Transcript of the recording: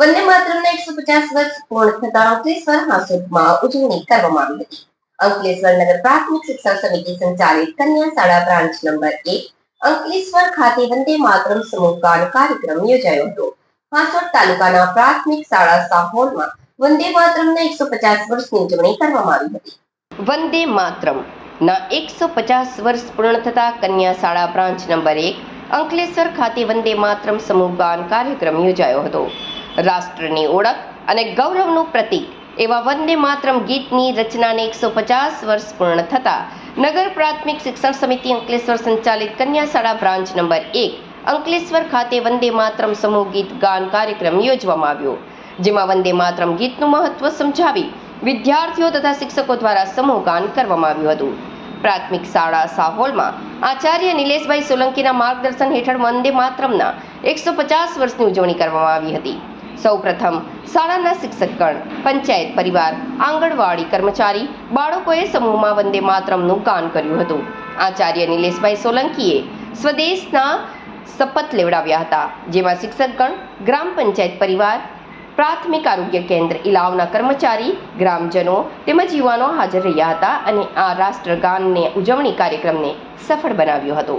વંદે માતરમના એકસો પચાસ વર્ષ પૂર્ણ થતા અંકલેશ્વર હાંસોટમાં ઉજવણી કરવામાં આવી હતી. અંકલેશ્વર નગર પ્રાથમિક શિક્ષણ સમિતિ સંચાલિત કન્યા શાળા બ્રાન્ચ નંબર એક અંકલેશ્વર ખાતે વંદે માતરમ સમૂહગાન કાર્યક્રમ યોજાયો હતો. હાંસોટ તાલુકાના પ્રાથમિક શાળા સાહોલમાં વંદે માતરમના એકસો પચાસ વર્ષની ઉજવણી કરવામાં આવી હતી. વંદે માતરમ ના એકસો પચાસ વર્ષ પૂર્ણ થતા કન્યા શાળા બ્રાન્ચ નંબર એક અંકલેશ્વર ખાતે વંદે માતરમ સમૂહગાન કાર્યક્રમ યોજાયો હતો. રાષ્ટ્રની ઓળખ અને ગૌરવનું પ્રતીક એવા વંદે માતરમ ગીતની રચનાને એકસો પચાસ વર્ષ પૂર્ણ થતા નગર પ્રાથમિક શિક્ષણ સમિતિ અંકલેશ્વર સંચાલિત કન્યા શાળા બ્રાન્ચ નંબર એક, અંકલેશ્વર ખાતે વંદે માતરમ સમૂહ ગીત ગાન કાર્યક્રમ યોજવામાં આવ્યો, જેમાં વંદે માતરમ ગીતનું મહત્વ સમજાવી વિદ્યાર્થીઓ તથા શિક્ષકો દ્વારા સમૂહ ગાન કરવામાં આવ્યું હતું. પ્રાથમિક શાળા સાહોલમાં આચાર્ય નિલેશભાઈ સોલંકીના માર્ગદર્શન હેઠળ વંદે માતરમના એકસો પચાસ વર્ષની ઉજવણી કરવામાં આવી હતી. સૌપ્રથમ શાળાના શિક્ષકગણ, પંચાયત પરિવાર, આંગણવાડી કર્મચારી, બાળકોએ સમૂહમાં વંદે માતરમનું ગાન કર્યું હતું. આચાર્ય નિલેશભાઈ સોલંકીએ સ્વદેશના શપથ લેવડાવ્યા હતા, જેમાં શિક્ષકગણ, ગ્રામ પંચાયત પરિવાર, પ્રાથમિક આરોગ્ય કેન્દ્ર ઇલાવના કર્મચારી, ગ્રામજનો તેમજ યુવાનો હાજર રહ્યા હતા અને આ રાષ્ટ્રગાનને ઉજવણી કાર્યક્રમને સફળ બનાવ્યો હતો.